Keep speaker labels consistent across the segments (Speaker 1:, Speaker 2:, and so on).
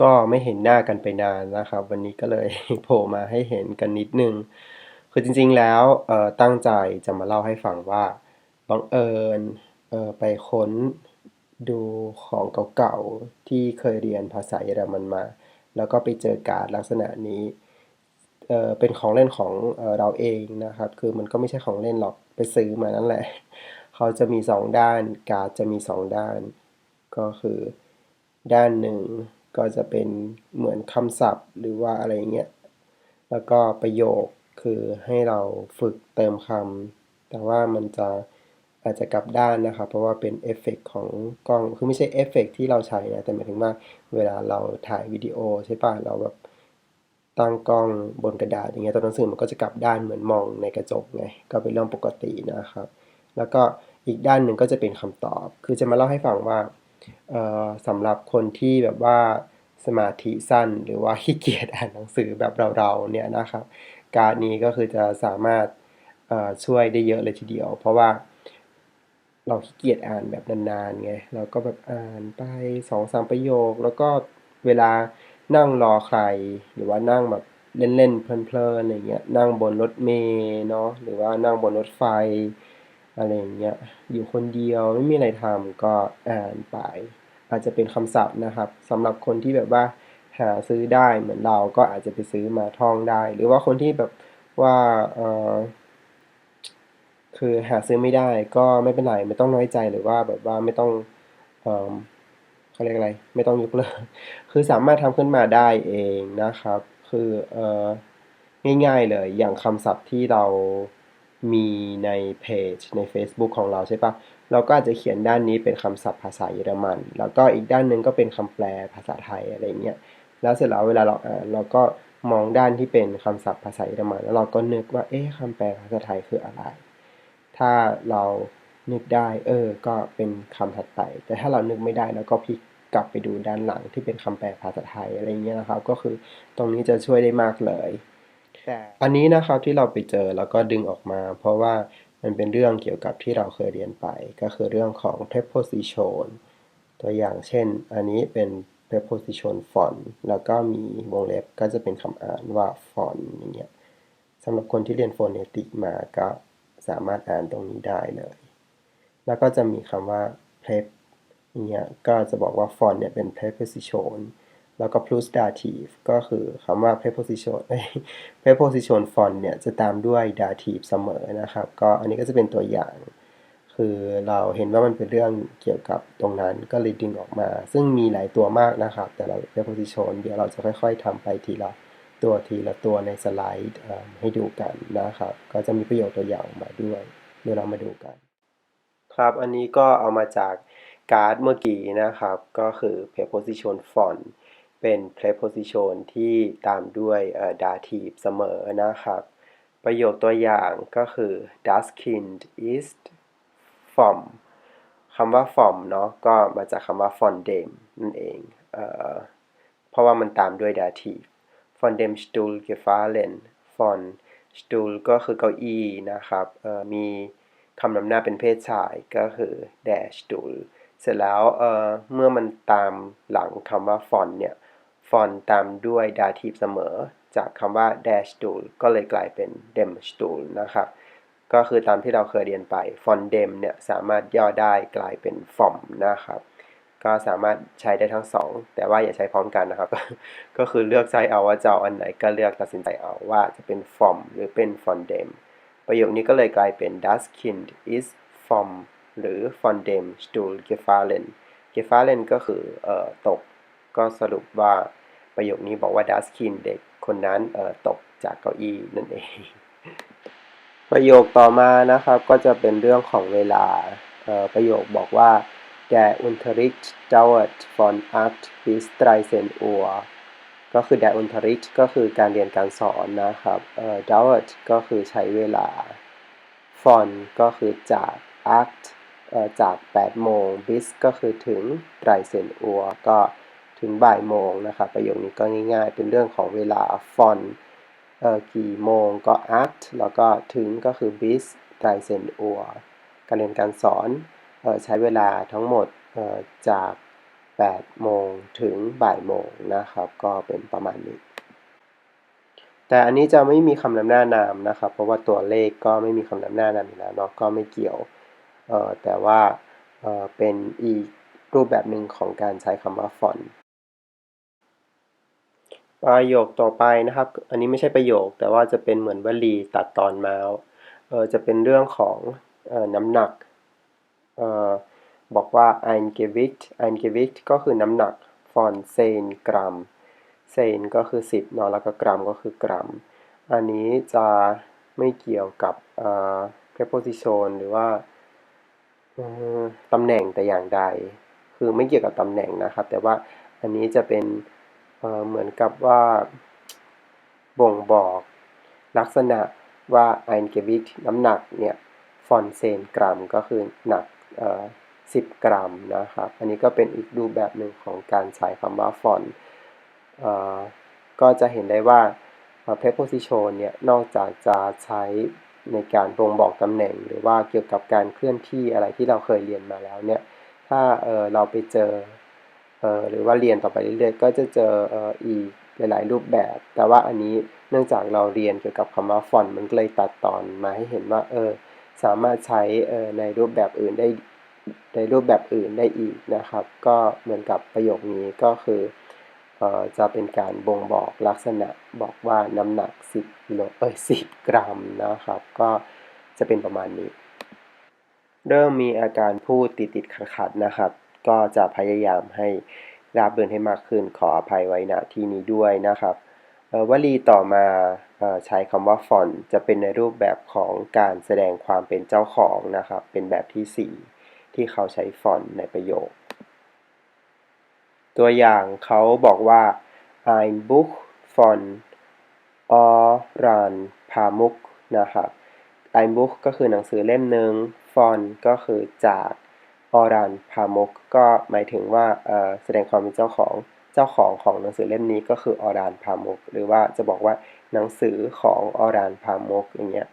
Speaker 1: ก็ไม่เห็นหน้ากันไปนานนะครับ วันนี้ก็เลยโผล่มาให้เห็นกันนิดนึง คือจริงๆแล้วตั้งใจจะมาเล่าให้ฟังว่าบังเอิญไปค้นดูของเก่าๆที่เคยเรียนภาษาเยอรมันมา แล้วก็ไปเจอการ์ดลักษณะนี้เอ่อเป็นของเล่นของเออเราเองนะครับ คือมันก็ไม่ใช่ของเล่นหรอก ไปซื้อมานั่นแหละ เขาจะมีสองด้าน การ์ดจะมีสองด้าน ก็คือด้านหนึ่ง ก็จะเป็นเหมือนคำศัพท์หรือว่าอะไรเงี้ย แล้วก็ประโยคคือให้เราฝึกเติมคำ แต่ว่ามันจะอาจจะกลับด้านนะครับ เพราะว่าเป็นเอฟเฟกของกล้อง คือไม่ใช่เอฟเฟกที่เราใช้นะ แต่หมายถึงว่าเวลาเราถ่ายวิดีโอใช่ป่ะ เราแบบตั้งกล้องบนกระดาษอย่างเงี้ยตัวหนังสือมันก็จะกลับด้านเหมือนมองในกระจกไง ก็เป็นเรื่องปกตินะครับ แล้วก็อีกด้านหนึ่งก็จะเป็นคำตอบ คือจะมาเล่าให้ฟังว่า สำหรับคนที่แบบว่าสมาธิสั้น หรือว่าขี้เกียจอ่านหนังสือแบบเราๆเนี่ยนะครับ การนี้ก็คือจะสามารถช่วยได้เยอะเลยทีเดียว เพราะว่าเราขี้เกียจอ่านแบบนานๆไงเราก็แบบอ่านไปสองสามประโยค แล้วก็เวลานั่งรอใคร หรือว่านั่งแบบเล่นๆเพลินๆอะไรเงี้ยนั่งบนรถเมล์เนาะหรือว่านั่งบนรถไฟ อะไรเงี้ยอยู่คนเดียวไม่มีอะไรทำก็อ่านไป อาจจะเป็นคำศัพท์นะครับสำหรับคนที่แบบว่าหาซื้อได้เหมือนเราก็อาจจะไปซื้อมาท่องได้ หรือว่าคนที่แบบว่าเออคือหาซื้อไม่ได้ก็ไม่เป็นไรไม่ต้องน้อยใจหรือว่าแบบว่าไม่ต้องเออเขาเรียกอะไรไม่ต้องยกเลิกคือสามารถทำขึ้นมาได้เองนะครับ คือเออง่ายๆเลยอย่างคำศัพท์ที่เรา มีในเพจใน Facebook ของเราใช่ปะเราก็อาจจะเขียนด้านนี้เป็นคำศัพท์ภาษาเยอรมัน แล้วก็อีกด้านหนึ่งก็เป็นคำแปลภาษาไทยอะไรเงี้ยแล้วเสร็จแล้วเวลาเราอ่านเราก็มองด้านที่เป็นคำศัพท์ภาษาเยอรมันแล้วเราก็นึกว่าเอ๊ะคำแปลภาษาไทยคืออะไร ถ้าเรานึกได้ เออ ก็เป็นคำถัดไป แต่ถ้าเรานึกไม่ได้แล้วก็พลิกกลับไปดูด้านหลังที่เป็นคำแปลภาษาไทยอะไรเงี้ยนะครับ ก็คือตรงนี้จะช่วยได้มากเลย อันนี้นะครับที่เราไปเจอแล้วก็ดึงออกมา เพราะว่ามันเป็นเรื่องเกี่ยวกับที่เราเคยเรียนไป ก็คือเรื่องของ preposition ตัวอย่างเช่น อันนี้เป็น preposition font แล้วก็มีวงเล็บก็จะเป็นคำอ่านว่า font อย่างเงี้ยสำหรับคนที่เรียนโฟเนติกมาก็สามารถอ่านตรงนี้ได้เลย แล้วก็จะมีคำว่า prep อย่างเงี้ยก็จะบอกว่า font เนี่ยเป็น preposition แล้วก็ plus dative ก็คือคำว่า preposition preposition font เนี่ยจะตามด้วย dative เสมอนะครับ ก็อันนี้ก็จะเป็นตัวอย่าง คือเราเห็นว่ามันเป็นเรื่องเกี่ยวกับตรงนั้นก็เลยดึงออกมา ซึ่งมีหลายตัวมากนะครับ แต่เรา preposition เดี๋ยวเราจะค่อย ๆทำไปทีละตัวทีละตัวในสไลด์ให้ดูกันนะครับ ก็จะมีประโยชน์ตัวอย่างมาด้วยเดี๋ยวเรามาดูกัน ครับอันนี้ก็เอามาจากการ์ดเมื่อกี้นะครับ ก็คือ preposition font เป็น preposition ที่ตามด้วย dative เสมอนะครับ ประโยคตัวอย่างก็คือ das Kind ist vom คำว่า from เนาะก็มาจากคำว่า von dem นั่นเองเเพราะว่ามันตามด้วย dative von dem Stuhl gefallen von Stuhl ก็คือเก้าอี้นะครับมีคำนำหน้าเป็นเพศชายก็คือ der Stuhl เสร็จแล้วเมื่อมันตามหลังคำว่า von เนี่ย ฟอนตามด้วยดาทีฟเสมอ จากคำว่า dash tool ก็เลยกลายเป็น dem tool นะครับ ก็คือตามที่เราเคยเรียนไปฟอน dem เนี่ยสามารถย่อได้กลายเป็น from นะครับก็สามารถใช้ได้ทั้งสองแต่ว่าอย่าใช้พร้อมกันนะครับ ก็คือเลือกใช้เอาว่าจะเอาอันไหนก็เลือกตัดสินใจเอาว่าจะเป็น from หรือเป็น from dem ประโยคนี้ก็เลยกลายเป็น das Kind ist vom หรือ von dem Stuhl gefallen gefallen ก็คือเอ่อตก ก็สรุปว่า ประโยคนี้บอกว่าดัสคินเด็กคนนั้นตกจากเก้าอี้นั่นเอง ประโยคต่อมานะครับก็จะเป็นเรื่องของเวลาประโยคบอกว่า der Unterricht dauert von 8 bis 13 Uhr ก็คือ der Unterricht ก็คือการเรียนการสอนนะครับ dauert ก็คือใช้เวลา von ก็คือจาก 8จาก 8 โมง bis ก็คือถึง 13 Uhr ก็ ถึงบ่ายโมงนะครับ ประโยคนี้ก็ง่ายๆ เป็นเรื่องของเวลาฟอนเอ่อกี่โมงก็ at แล้วก็ถึงก็คือ bis ไตรเซนอัวการเรียนการสอนออใช้เวลาทั้งหมดจาก 8 โมงถึงบ่ายโมงนะครับ ก็เป็นประมาณนี้ แต่อันนี้จะไม่มีคำนำหน้านามนะครับ เพราะว่าตัวเลขก็ไม่มีคำนำหน้านามอยู่แล้วเนาะก็ไม่เกี่ยวแต่ว่าเอ่อเป็นอีกรูปแบบหนึ่งของการใช้คำว่า font ประโยคต่อไปนะครับ อันนี้ไม่ใช่ประโยค แต่ว่าจะเป็นเหมือนวลีตัดตอนมาเออจะเป็นเรื่องของออน้ำหนักออบอกว่า ein Gewicht ein Gewicht ก็คือน้ำหนัก von 10กรัมเซนก็คือ 10เนาะแล้วก็กรัมก็คือกรัม อันนี้จะไม่เกี่ยวกับ preposition หรือว่าตำแหน่งแต่อย่างใด คือไม่เกี่ยวกับตำแหน่งนะครับ แต่ว่าอันนี้จะเป็น เหมือนกับว่าบ่งบอกลักษณะว่า ein Gewicht น้ำหนักเนี่ย von 10กรัมก็คือหนักเอ่อ10กรัมนะครับ อันนี้ก็เป็นอีกรูปแบบหนึ่งของการใช้คำว่า font เอ่อก็จะเห็นได้ว่าเอ่อ preposition เนี่ยนอกจากจะใช้ในการบ่งบอกตำแหน่ง หรือว่าเกี่ยวกับการเคลื่อนที่อะไรที่เราเคยเรียนมาแล้วเนี่ย ถ้าเเราไปเจอ หรือว่าเรียนต่อไปเรื่อยๆ ก็จะเจออีกหลายๆรูปแบบ แต่ว่าอันนี้เนื่องจากเราเรียนเกี่ยวกับคำว่า font มันก็เลยตัดตอนมาให้เห็นว่าเออสามารถใช้ในรูปแบบอื่นได้ในรูปแบบอื่นได้อีกนะครับ ก็เหมือนกับประโยคนี้ก็คือออจะเป็นการบ่งบอกลักษณะบอกว่าน้ำหนัก 10กิโลเอ้ย10 กรัมนะครับ ก็จะเป็นประมาณนี้ เริ่มมีอาการพูดติดติดขัดขัดๆนะครับ ก็จะพยายามให้ราบเรื่นให้มากขึ้นขออภัยไว้ณที่นี้ด้วยนะครับวลีต่อมาอใช้คำว่า font จะเป็นในรูปแบบของการแสดงความเป็นเจ้าของนะครับ เป็นแบบที่ 4 ที่เขาใช้ font ในประโยค ตัวอย่างเขาบอกว่า ein Buch von Oran Pamuk นะครับ ein Buch ก็คือหนังสือเล่มหนึ่ง von ก็คือจาก Oran Pamuk ก็หมายถึงว่าแสดงความเป็นเจ้าของเจ้าของของหนังสือเล่มนี้ก็คือ Oran Pamuk หรือว่าจะบอกว่าหนังสือของ Oran Pamuk อย่างเงี้ย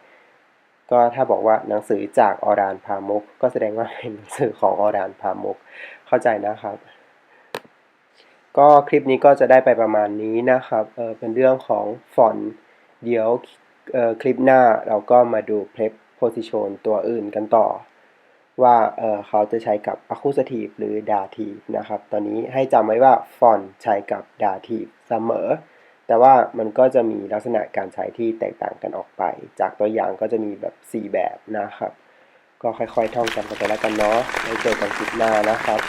Speaker 1: ก็ถ้าบอกว่าหนังสือจากออรานพามุกก็แสดงว่าเป็นหนังสือของออรานพามุกเข้าใจนะครับ ก็คลิปนี้ก็จะได้ไปประมาณนี้นะครับเออเป็นเรื่องของฟอนต์เดี๋ยวคลิปหน้าเราก็มาดู preposition ตัวอื่นกันต่อ ว่าเออเขาจะใช้กับ accusative หรือ dative นะครับ ตอนนี้ให้จำไว้ว่า font ใช้กับ dative เสมอ แต่ว่ามันก็จะมีลักษณะการใช้ที่แตกต่างกันออกไป จากตัวอย่างก็จะมีแบบ 4 แบบนะครับ ก็ค่อยๆท่องจำกันไปแล้วกันเนาะไว้เจอกันคลิปหน้านะครับ